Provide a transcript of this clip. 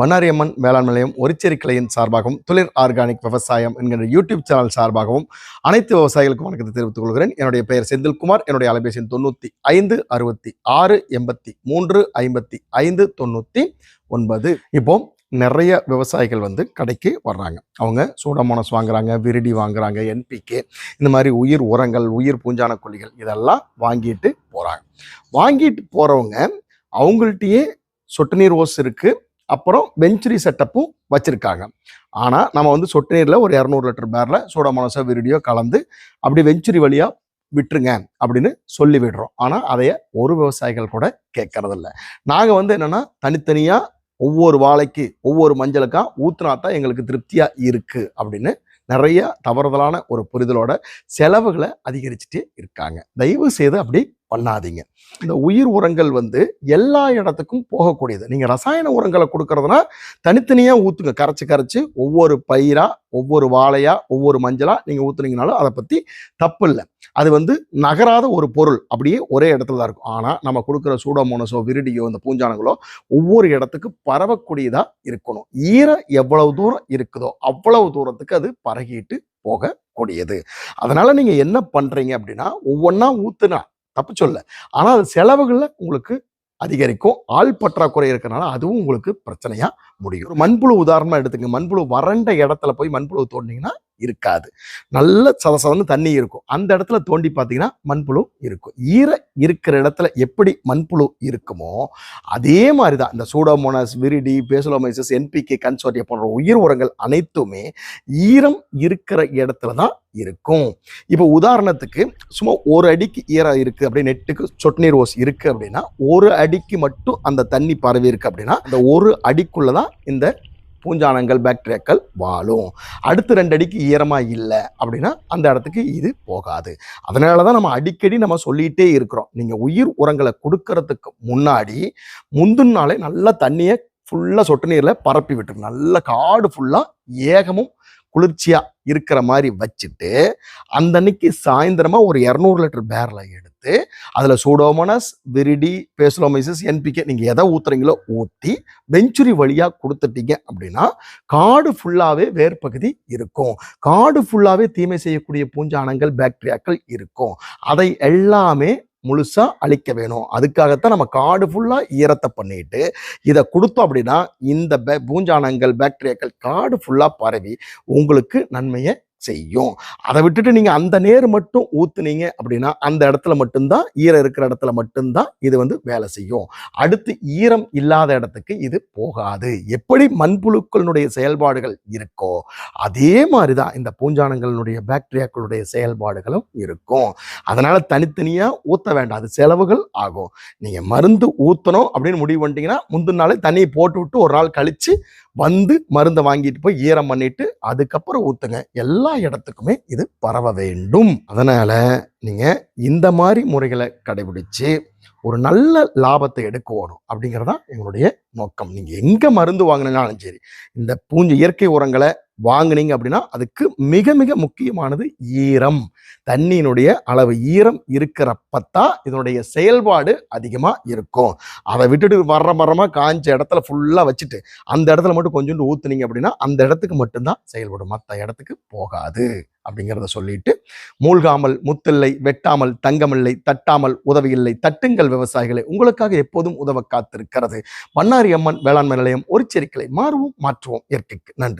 பண்ணாரியம்மன் வேளாண் நிலையம் ஒரிச்சேரி கிளையின் சார்பாகவும் துளிர் ஆர்கானிக் விவசாயம் என்கிற யூடியூப் சேனல் சார்பாகவும் அனைத்து விவசாயிகளுக்கும் வணக்கத்தை தெரிவித்துக் கொள்கிறேன். என்னுடைய பெயர் செந்தில்குமார். என்னுடைய அலைபேசி தொண்ணூற்றி ஐந்து அறுபத்தி ஆறு எண்பத்தி மூன்று ஐம்பத்தி ஐந்து தொண்ணூற்றி ஒன்பது. இப்போ நிறைய விவசாயிகள் வந்து கடைக்கு வர்றாங்க. அவங்க சூடமோனஸ் வாங்குறாங்க விரிடி வாங்குறாங்க என்பிகே இந்த மாதிரி உயிர் உரங்கள் உயிர் பூஞ்சான கொல்லிகள் இதெல்லாம் வாங்கிட்டு போகிறாங்க வாங்கிட்டு போகிறவங்க அவங்கள்ட்டயே சொட்டு நீர் ஓஸ் இருக்குது அப்புறம் வெஞ்சுரி செட்டப்பும் வச்சுருக்காங்க. ஆனால் நம்ம வந்து சொட்டு நீரில் ஒரு இரநூறு லிட்டர் பேரில் சோடாமோனோசா விரிடியோ கலந்து அப்படி வெஞ்சுரி வழியாக விட்டுருங்க அப்படின்னு சொல்லி விடுறோம். ஆனால் அதைய ஒரு விவசாயிகள் கூட கேட்கறதில்ல நாங்கள் வந்து என்னென்னா தனித்தனியாக ஒவ்வொரு வாழைக்கு ஒவ்வொரு மஞ்சளுக்கா ஊத்துனா தான் எங்களுக்கு திருப்தியாக இருக்குது அப்படின்னு நிறைய தவறுதலான ஒரு புரிதலோட செலவுகளை அதிகரிச்சுட்டே இருக்காங்க. தயவு செய்து அப்படி பண்ணாதீங்க. இந்த உயிர் உரங்கள் வந்து எல்லா இடத்துக்கும் போகக்கூடியது. நீங்கள் ரசாயன உரங்களை கொடுக்கறதுனா தனித்தனியாக ஊற்றுங்க கரைச்சி கரைச்சி ஒவ்வொரு பயிராக ஒவ்வொரு வாழையாக ஒவ்வொரு மஞ்சளாக நீங்கள் ஊற்றுனீங்கனாலும் அதை பற்றி தப்பு இல்லை அது வந்து நகராத ஒரு பொருள். அப்படியே ஒரே இடத்துல தான் இருக்கும். ஆனால் நம்ம கொடுக்குற சூடோமோனஸோ விரிடியோ இந்த பூஞ்சானங்களோ ஒவ்வொரு இடத்துக்கு பரவக்கூடியதாக இருக்கணும். ஈரம் எவ்வளவு தூரம் இருக்குதோ அவ்வளவு தூரத்துக்கு அது பரகிட்டு போகக்கூடியது. அதனால் நீங்கள் என்ன பண்ணுறீங்க அப்படின்னா ஒவ்வொன்றா ஊற்றுனா தப்பு சொல்ல. ஆனால் அது செலவுகளில் உங்களுக்கு அதிகரிக்கும். ஆள் பற்றாக்குறை இருக்கிறனால அதுவும் உங்களுக்கு பிரச்சனையாக முடியும். ஒரு மண்புழு உதாரணமாக எடுத்துங்க மண்புழு வறண்ட இடத்துல போய் மண்புழு தோண்டிங்கன்னா இருக்காது. நல்ல சதசதன்னு தண்ணி இருக்கும். அந்த இடத்துல தோண்டி பார்த்தீங்கன்னா மண்புழு இருக்கும். ஈர இருக்கிற இடத்துல எப்படி மண்புழு இருக்குமோ அதே மாதிரி தான் இந்த pseudomonas viride paecilomyces NPK consortium போன்ற உயிர் உரங்கள் அனைத்துமே ஈரம் இருக்கிற இடத்துல தான் இருக்கும். இப்போ உதாரணத்துக்கு சும்மா ஒரு அடிக்கு ஈரம் இருக்குது அப்படி நெட்டுக்கு சொட்டு நீர் ஓஸ் இருக்குது அப்படின்னா ஒரு அடிக்கு மட்டும் அந்த தண்ணி பரவி இருக்கு அப்படின்னா இந்த ஒரு அடிக்குள்ளே தான் இந்த பூஞ்சானங்கள் பாக்டீரியாக்கள் வாழும். அடுத்து ரெண்டு அடிக்கு ஈரமாக இல்லை அப்படின்னா அந்த இடத்துக்கு இது போகாது. அதனால தான் நம்ம அடிக்கடி நம்ம சொல்லிகிட்டே இருக்கிறோம். நீங்கள் உயிர் உரங்களை கொடுக்கறதுக்கு முன்னாடி முந்தின நாளே நல்லா தண்ணியை ஃபுல்லாக சொட்டு நீரில் பரப்பி விட்டுரு. நல்ல காடு ஃபுல்லாக ஏகமும் குளிர்ச்சியாக இருக்கிற மாதிரி வச்சுட்டு அந்த அன்னைக்கு சாயந்தரமாக ஒரு இரநூறு லிட்டர் பேரில் எடுத்து அதில் சூடோமோனஸ் விரிடி பேசுலோமைசஸ் என்பிகே நீங்கள் எதை ஊத்துறீங்களோ ஊற்றி வெஞ்சுரி வழியாக கொடுத்துட்டீங்க அப்படின்னா காடு ஃபுல்லாகவே வேர்பகுதி இருக்கும். காடு ஃபுல்லாகவே தீமை செய்யக்கூடிய பூஞ்சானங்கள் பாக்டீரியாக்கள் இருக்கும். அதை எல்லாமே முழுசா அழிக்க வேணும். அதுக்காகத்தான் நம்ம காடு ஃபுல்லா ஈரத்தை பண்ணிட்டு இதை கொடுத்தோம் அப்படின்னா இந்த பூஞ்சானங்கள் பாக்டீரியாக்கள் காடு ஃபுல்லா பரவி உங்களுக்கு நன்மையை செய்யும். அதை விட்டுட்டு நீங்க அந்த நேர் மட்டும் ஊத்துனீங்க அப்படின்னா அந்த இடத்துல மட்டும்தான் ஈரம் இருக்கிற இடத்துல மட்டும்தான் இது வந்து வேலை செய்யும். அடுத்து ஈரம் இல்லாத இடத்துக்கு இது போகாது. எப்படி மண்புழுக்களினுடைய செயல்பாடுகள் இருக்கோ அதே மாதிரி தான் இந்த பூஞ்சானங்களுடைய பாக்டீரியாக்களுடைய செயல்பாடுகளும் இருக்கும். அதனால தனித்தனியா ஊத்த வேண்டாம். அது செலவுகள் ஆகும். நீங்க மருந்து ஊத்தணும் அப்படின்னு முடிவு பண்ணிட்டீங்கன்னா முந்தின நாளே தண்ணியை போட்டு விட்டு ஒரு நாள் கழிச்சு வந்து மருந்தை வாங்கிட்டு போய் ஈரம் பண்ணிட்டு அதுக்கப்புறம் ஊத்துங்க. எல்லா இடத்துக்குமே இது பரவ வேண்டும். அதனால நீங்க இந்த மாதிரி முறைகளை கடைபிடிச்சு ஒரு நல்ல லாபத்தை எடுக்கணும் அப்படிங்கிறதான் எங்களுடைய நோக்கம். நீங்க எங்க மருந்து வாங்கினாலும் சரி இந்த பூஞ்சை இயற்கை உரங்களை வாங்குனீங்க அப்படின்னா அதுக்கு மிக மிக முக்கியமானது ஈரம். தண்ணியினுடைய அளவு ஈரம் இருக்கிறப்பத்தான் இதனுடைய செயல்பாடு அதிகமாக இருக்கும். அதை விட்டுட்டு வர்ற மரமாக காஞ்ச இடத்துல ஃபுல்லாக வச்சுட்டு அந்த இடத்துல மட்டும் கொஞ்சோண்டு ஊத்துனீங்க அப்படின்னா அந்த இடத்துக்கு மட்டும்தான் செயல்படும். மற்ற இடத்துக்கு போகாது அப்படிங்கிறத சொல்லிட்டு மூழ்காமல் முத்தில்லை வெட்டாமல் தங்கமில்லை தட்டாமல் உதவியில்லை தட்டுங்கள் விவசாயிகளை உங்களுக்காக எப்போதும் உதவ காத்திருக்கிறது. பண்ணாரி அம்மன் வேளாண்மை நிலையம் ஒரு செரிக்கலை மாறுவோம் மாற்றுவோம் இயற்கைக்கு. நன்றி.